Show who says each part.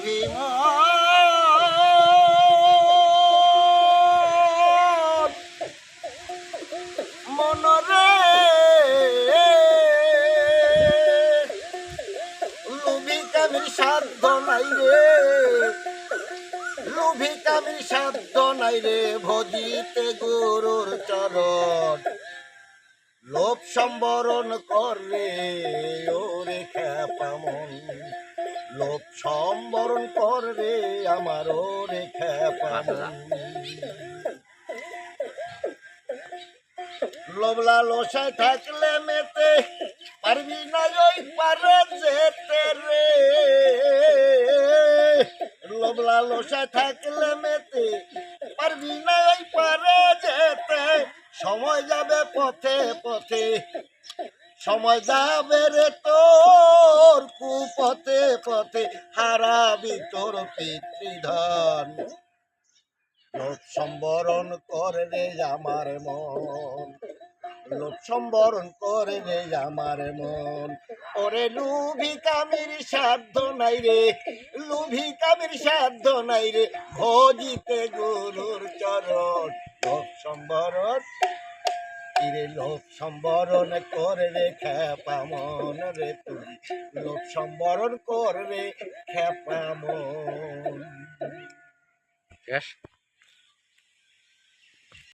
Speaker 1: মন মনরে লুবি কামির সাধ্য নাই রে। লুভি কামির সাধ্য নাই রে ভজিতে লোভ সম্বরণ করে, ওরে খেপামন লোভ সম্বরণ করবে আমার ওরে খেপামন লোভ লালসায় থাকলে মেতে পারবি না ওই পারে যেতে রে। লোভ লালসায় থাকলে মেতে পারবি না ওই পারে যেতে। সময় যাবে পথে পথে সময় যাবে রে তোর কুপথে পথে, হারাবি তোর পিতৃধন। লোভ সম্বরণ করে রে আমার মন লোভ সম্বরণ করে রে আমার মন। ওরে লুভি কামির সাধ্য নাই রে, লুভি কামির সাধ্য নাই রে, ভজিতে গুরুর চরণ। লোভ সম্বরণ রে লোক সম্বরণ করে রে খেপা মন রে তুই। লোক সম্বরণ করে রে খেপা মন।
Speaker 2: শেষ?